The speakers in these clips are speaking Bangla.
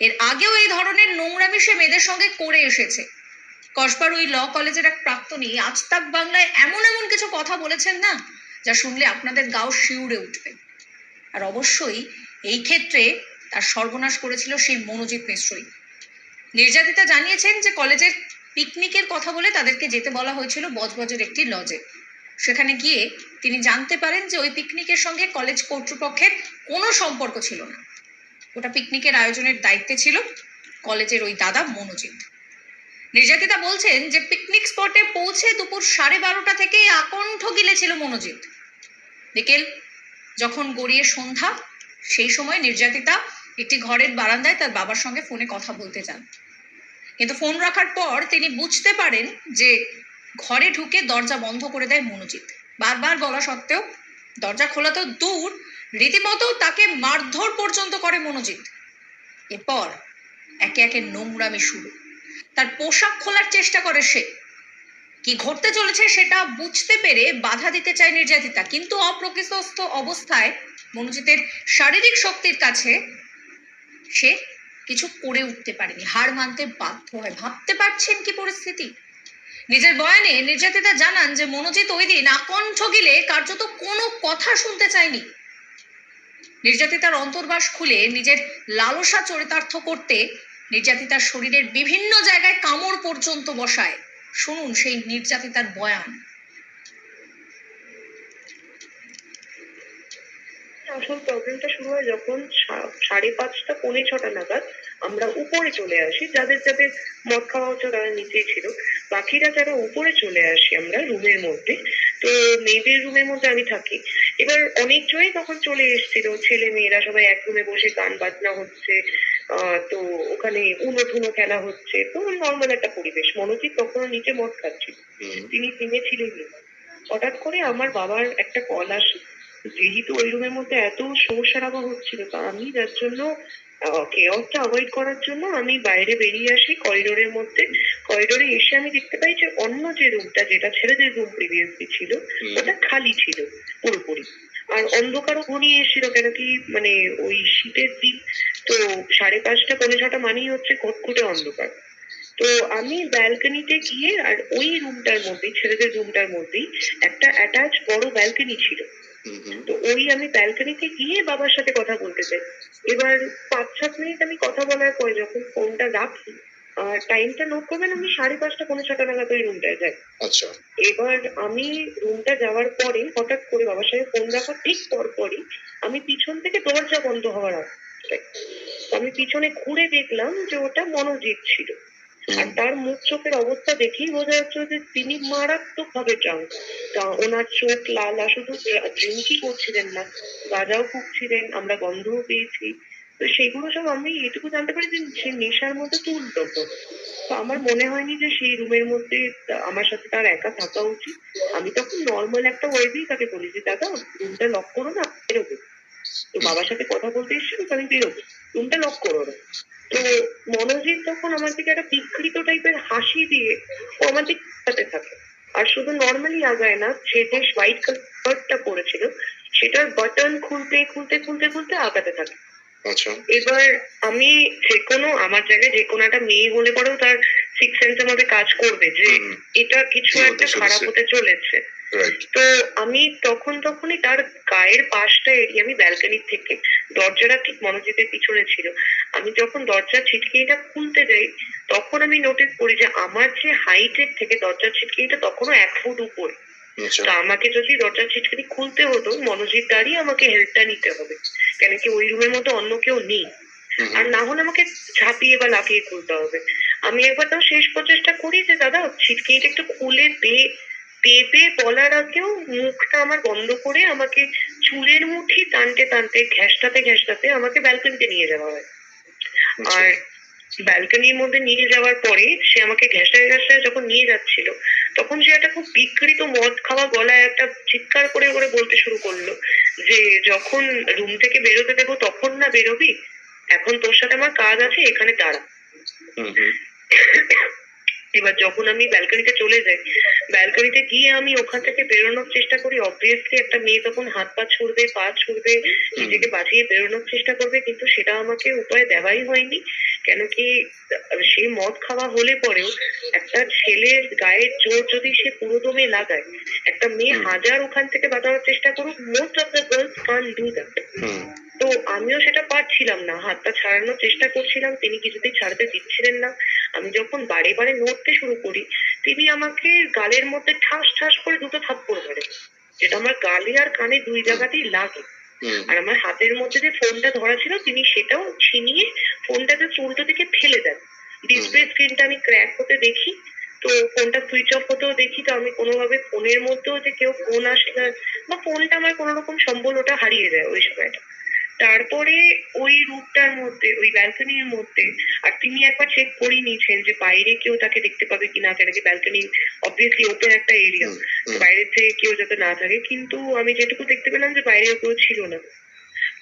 এর আগেও এই ধরনের নোংরামি সে মেয়েদের সঙ্গে করে এসেছে। কসবার ওই ল কলেজের এক প্রাক্তনী আজ তাক বাংলায় এমন এমন কিছু কথা বলেছেন না, যা শুনলে আপনাদের গাও শিউরে উঠবে। আর অবশ্যই এই ক্ষেত্রে তার সর্বনাশ করেছিল সেই মনোজিৎ মিশ্রই। নির্যাতিতা জানিয়েছেন যে কলেজের পিকনিকের কথা বলে তাদেরকে যেতে বলা হয়েছিল বজবজের একটি লজে। সেখানে গিয়ে তিনি জানতে পারেন যে ওই পিকনিকের সঙ্গে কলেজ কর্তৃপক্ষের কোনো সম্পর্ক ছিল না। ওটা পিকনিকের আয়োজনের দায়িত্বে ছিল কলেজের ওই দাদা মনোজিৎ। নির্যাতিতা বলছেন যে পিকনিক স্পটে পৌঁছে দুপুর সাড়ে বারোটা থেকে আকণ্ঠ গিলেছিল মনোজিৎ। বিকেল যখন গড়িয়ে সন্ধ্যা, সেই সময় নির্যাতিতা একটি ঘরের বারান্দায় তার বাবার সঙ্গে ফোনে কথা বলতে যান। কিন্তু ফোন রাখার পর তিনি বুঝতে পারেন যে ঘরে ঢুকে দরজা বন্ধ করে দেয় মনোজিৎ। বারবার বলা সত্ত্বেও দরজা খোলা তো দূর রীতিমতো তাকে মারধর পর্যন্ত করে মনোজিৎ। এরপর একে একে নোংরামি শুরু। তার পোশাক খোলার চেষ্টা করে সে। কি ঘটতে চলেছে সেটা বুঝতে পেরে বাধা দিতে চায় নির্যাতিতা, কিন্তু অপ্রকৃতস্থ অবস্থায় মনোজিতের শারীরিক শক্তির কাছে সে কিছু করে উঠতে পারেনি। হার মানতে বাধ্য হয়। ভাবতে পারছেন কি পরিস্থিতি? নিজের বয়ানে নির্যাতিতা জানান যে মনোজিৎ ওই দিন আকণ্ঠ গিলে কার্যত কোনো কথা শুনতে চায়নি। নির্যাতিতার অন্তর্বাস খুলে নিজের লালসা চরিতার্থ করতে নির্যাতিতার শরীরের বিভিন্ন জায়গায় কামড় পর্যন্ত বসায়। শুনুন সেই নির্যাতিতার বয়ান। আসল প্রবলেমটা শুরু হয় যখন সাড়ে পাঁচটা, পৌনে ছটা নাগাদ আমরা উপরে চলে আসি। যাদের যাদের মদ খাওয়া হচ্ছে তারা নিচেই ছিল। বাকিরা যারা উপরে চলে আসি আমরা, রুমের মধ্যে। তো মেয়েদের রুমের মধ্যে আমি থাকি। এবার অনেক জনই তখন চলে এসেছিল ছেলে মেয়েরা সবাই এক রুমে বসে গান বাজনা হচ্ছে আহ, তো ওখানে উনো ধুনো খেলা হচ্ছে তো নর্মাল একটা পরিবেশ। মনোজিৎ তখন নিচে মদ খাচ্ছিল। তিনি জিমে ছিলেন না। হঠাৎ করে আমার বাবার একটা কল আসে। যেহেতু ওই রুমের মধ্যে এত সমস্যা রাখা হচ্ছিল তা আমি যার জন্য কেওসটা অ্যাভয়েড করার জন্য আমি বাইরে বেরিয়ে আসি করিডোরের মধ্যে। করিডোরে এসে আমি দেখতে পাই যে অন্য যে রুমটা যেটা ছেলেদের রুম প্রিভিয়াসলি ছিল ওটা খালি ছিল পুরোপুরি। আর অন্ধকারও ঘনিয়ে এসেছিল কেন কি মানে ওই শীতের দিন তো সাড়ে পাঁচটা পৌনে ছটা মানেই হচ্ছে ঘটঘটে অন্ধকার। তো আমি ব্যালকনিতে গিয়ে আর ওই রুমটার মধ্যেই ছেলেদের রুমটার মধ্যেই একটা অ্যাটাচ বড় ব্যালকনি ছিল। তো ওই আমি ব্যালকনিতে গিয়ে বাবার সাথে কথা বলতে চাই। এবার পাঁচ সাত মিনিট আমি কথা বলার পরে যখন ফোনটা রাখি আর টাইমটা নোট করবেন আমি সাড়ে পাঁচটা পৌনে ছটা নাগাদ ওই রুমটায় যাই। আচ্ছা। এবার আমি রুমটা যাওয়ার পরে হঠাৎ করে বাবার সাথে ফোন রাখার ঠিক পরপরই আমি পিছন থেকে দরজা বন্ধ হওয়ার আমি পিছনে ঘুরে দেখলাম যে ওটা মনোজিৎ ছিল। আর তার মুখ চোখের অবস্থা দেখেই বোঝা যাচ্ছে যে তিনি মারাত্মক ভাবে ড্রাঙ্ক ওনার চোখ লাল আর শুধু ড্রিঙ্কই করছিলেন না গাঁজাও ফুঁকছিলেন আমরা গন্ধও পেয়েছি। তো সেগুলো সব আমি এটুকু জানতে পারি যে সে নেশার মধ্যে তুল তখন তো আমার মনে হয়নি যে সেই রুমের মধ্যে আমার সাথে তার একা থাকা উচিত। আমি তখন নর্মাল একটা ওয়েবেই তাকে বলি যে দাদা রুমটা লক করো না বেরোবে। তো বাবার সাথে কথা বলতে এসেছিল তো আমি বেরোবো। রুমটা লক করো না। তো মনোজিৎ তখন আমার দিকে একটা বিকৃত টাইপের হাসি দিয়ে ও আমার দিকে থাকে। আর শুধু নর্মালি আগায় না সে যে হোয়াইট কালারটা পরেছিল সেটার বাটন খুলতে খুলতে খুলতে খুলতে আগাতে থাকে। আচ্ছা। এবার আমি যে কোনো আমার জায়গায় যে কোনো একটা মেয়ে হলে পরেও তার সিক্স সেন্সের মধ্যে কাজ করবে যে এটা কিছু একটা খারাপ হতে চলেছে। তো আমি তখন তখনই তার গায়ের পাশটা এড়িয়ে আমি ব্যালকনির থেকে দরজাটা ঠিক মনোজিতের পিছনে ছিল। আমি যখন দরজার ছিটকিনিটা খুলতে যাই তখন আমি নোটিস করি যে আমার যে হাইটের থেকে দরজার ছিটকিনিটা তখনও এক ফুট উপরে। তা আমাকে যদি দরজার ছিটকিনি খুলতে হতো মনোজিৎ দাঁড়িয়ে আমাকে হেল্পটা নিতে হবে। কেন কি ওই রুমের মধ্যে অন্য কেউ নেই। আর না হলে আমাকে ঝাঁপিয়ে বা লাফিয়ে খুলতে হবে। আমি একবার তাও শেষ প্রচেষ্টা করি যে দাদা ছিটকিনিটা একটু খুলে দে। দেবে বলার আগেও মুখটা আমার বন্ধ করে আমাকে চুলের মুঠি টানতে টানতে ঘ্যাসটাতে ঘ্যাসটাতে আমাকে ব্যালকনিতে নিয়ে যাওয়া হয়। আচ্ছা। আর ব্যালকনির মধ্যে নিয়ে যাওয়ার পরে সে আমাকে ঘেঁষায় ঘেঁষায় যখন নিয়ে যাচ্ছিল তখন সে একটা খুব বিকৃত মদ খাওয়া গলায় একটা চিৎকার করে করে বলতে শুরু করল যে যখন রুম থেকে বেরোতে দেবো তখন না বেরোবি? এখন তোর সাথে আমার কাজ আছে এখানে দাঁড়া। এবার যখন আমি ব্যালকনিতে চলে যাই ব্যালকনিতে গিয়ে আমি ওখান থেকে বেরোনোর চেষ্টা করি। অবভিয়াসলি একটা মেয়ে তখন হাত পা ছুড়বে পা ছুড়বে নিজেকে বাঁচিয়ে বেরোনোর চেষ্টা করবে কিন্তু সেটা আমাকে উপায় দেওয়াই হয়নি। কেন কি সে মদ খাওয়া হলে পরেও একটা ছেলের গায়ের জোর যদি সে পুরোদমে লাগায় একটা মেয়ে হাজার ওখান থেকে বাঁচানোর চেষ্টা করুক most of the girls can do that তো আমিও সেটা পারছিলাম না হাতটা ছাড়ানোর চেষ্টা করছিলাম তিনি কিছুতেই ছাড়তে দিচ্ছিলেন না। আমি যখন বারে বারে নড়তে শুরু করি তিনি আমাকে গালের মধ্যে ঠাস ঠাস করে দুটো থাপ্পড় মারে। যেটা আমার গালে আর কানে দুই জায়গাতেই লাগে। আর আমার হাতের মধ্যে যে ফোনটা ধরা ছিল তিনি সেটাও ছিনিয়ে ফোনটাকে উল্টো দিকে ফেলে দেন। ডিসপ্লে স্ক্রিনটা আমি ক্র্যাক হতে দেখি তো ফোনটা সুইচ অফ হতেও দেখি তো আমি কোনোভাবে ফোনের মধ্যেও যে কেউ ফোন আসে না বা ফোনটা আমার কোনো রকম সম্বল ওটা হারিয়ে যায় ওই সময়টা। তারপরে ওই রুটটার মধ্যে ওই ব্যালকনির মধ্যে আর তিনি একবার চেক করে নিয়েছেন যে বাইরে কেউ তাকে দেখতে পাবে কিনা কেন কি ব্যালকনি অবভিয়াসলি ওপেন একটা এরিয়া। বাইরে থেকে কেউ যাতে না থাকে। কিন্তু আমি যেটুকু দেখতে পেলাম যে বাইরে কেউ ছিল না।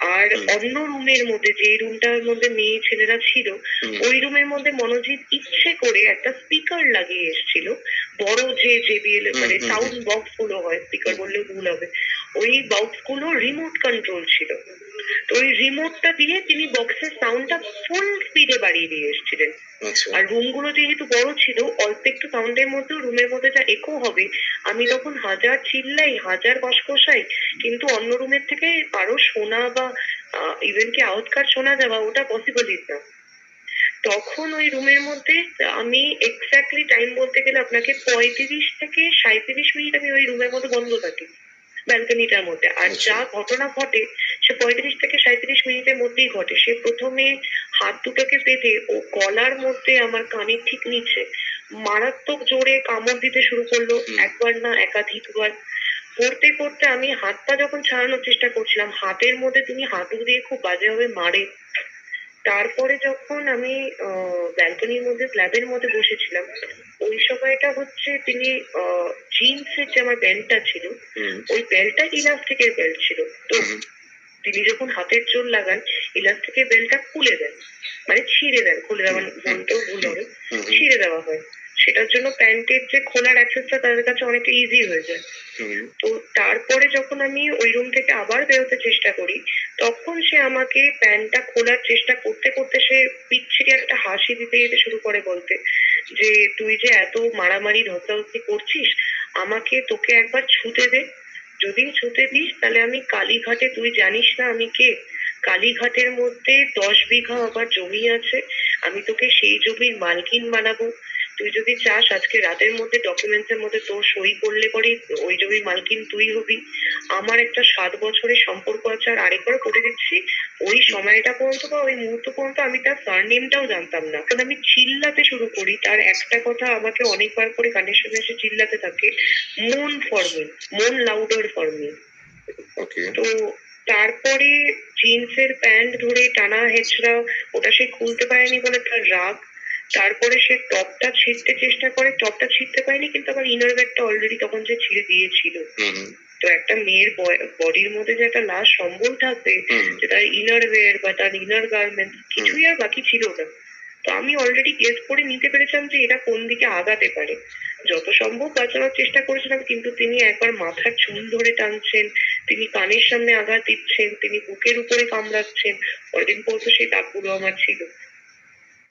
আর। অন্য রুমের মধ্যে যে রুমটার মধ্যে মেয়ে ছেলেরা ছিল ওই রুমের মধ্যে মনোজিৎ ইচ্ছে করে একটা স্পিকার লাগিয়ে এসেছিল। বড় যে জেবিএল মানে সাউন্ড বক্সগুলো হয় স্পিকার বললেও ভুল হবে। ওই বক্সগুলো রিমোট কন্ট্রোল ছিল। তো ওই রিমোটটা দিয়ে তিনি বক্সের সাউন্ডটা ফুল স্পিডে বাড়িয়ে দিয়ে এসেছিলেন। আচ্ছা। আর রুমগুলো যেহেতু বড় ছিল অল্প একটু সাউন্ডের মধ্যেও রুমের মধ্যে যা একো হবে আমি তখন হাজার চিল্লাই হাজার কষকষাই কিন্তু অন্য রুমের থেকে আরও শোনা বা ইভেন কি আউটকাট শোনা যাওয়া ওটা পসিবলই না। তখন ওই রুমের মধ্যে আমি এক্স্যাক্টলি টাইম বলতে গেলে আপনাকে পঁয়ত্রিশ থেকে সাঁত্রিশ মিনিট আমি ওই রুমের মধ্যে বন্ধ থাকি ব্যালকনিটার মধ্যে। আর আচ্ছা। যা ঘটনা ঘটে সে পঁয়ত্রিশ থেকে সাঁত্রিশ মিনিটের মধ্যেই ঘটে। সে প্রথমে হাত দুটোকে বেঁধে ও গলার মধ্যে আমার কানের ঠিক নিচে মারাত্মক জোরে কামড় দিতে শুরু করল। একবার না একাধিকবার করতে করতে আমি হাত পা যখন ছাড়ানোর চেষ্টা করছিলাম হাতের মধ্যে তিনি হাতু দিয়ে খুব বাজেভাবে মারে। তারপরে যখন আমি ব্যালকনির মধ্যে স্ল্যাবের মধ্যে বসেছিলাম ওই সময়টা হচ্ছে তিনি জিন্সের যে আমার বেল্টটা ছিল ওই বেল্টটা ইলাস্টিকের বেল্ট ছিল। তো। তিনি যখন হাতের জোর লাগান ইলাস্টিকের বেল্টটা খুলে দেন। মানে ছিঁড়ে দেন খুলে দেওয়া মানে বলতেও ভুল হবে। ছিঁড়ে দেওয়া হয়। সেটার জন্য প্যান্টের যে খোলার অ্যাক্সেসটা তাদের কাছে অনেকটা ইজি হয়ে যায়। তো তারপরে যখন আমি ওই রুম থেকে আবার বেরোতে চেষ্টা করি তখন সে আমাকে প্যান্টটা খোলার চেষ্টা করতে করতে সে বিচ্ছিরি একটা হাসি দিতে দিতে শুরু করে বলতে যে তুই যে এত মারামারি ধস্তাধস্তি করছিস আমাকে তোকে একবার ছুতে দে। যদি ছুতে দিস, তাহলে আমি কালীঘাটে, তুই জানিস না আমি কে? কালীঘাটের মধ্যে দশ বিঘা আমার জমি আছে, আমি তোকে সেই জমির মালকিন বানাবো। তুই যদি চাস আজকে রাতের মধ্যে ডকুমেন্টস এর মধ্যে তোর সই করলে পরে ওই জমির মালকিন তুই হবি। আমার একটা সাত বছরের সম্পর্ক আছে, আর আরেকবার করে দিচ্ছি ওই সময়টা পর্যন্ত বা ওই মুহূর্ত পর্যন্ত আমি তার সারনেমটাও জানতাম না। কারণ আমি চিল্লাতে শুরু করি তার একটা কথা আমাকে অনেকবার করে কানের সামনে এসে চিল্লাতে থাকে moan for me moan louder for me okay তো তারপরে জিন্সের প্যান্ট ধরে টানা হেঁচড়া ওটা সে খুলতে পারেনি বলে তার রাগ। তারপরে সে টপটা ছিঁড়তে চেষ্টা করে টপটা ছিঁড়তে পারেনি কিন্তু আবার ইনার ব্যাগটা অলরেডি তখন যে ছিঁড়ে দিয়েছিল। তো একটা মেয়ের বডির মধ্যে যে একটা লাশ সম্বল থাকবে যে তার ইনার ওয়্যার বা তার ইনার গার্মেন্ট কিছুই আর বাকি ছিল না। তো আমি অলরেডি গেস করে নিতে পেরেছিলাম যে এটা কোন দিকে আগাতে পারে। যত সম্ভব বাঁচানোর চেষ্টা করেছিলাম কিন্তু তিনি একবার মাথার চুল ধরে টানছেন তিনি কানের সামনে আঘাত দিচ্ছেন তিনি বুকের উপরে কামড়াচ্ছেন। পরের দিন পর্যন্ত সেই দাগগুলো আমার ছিল।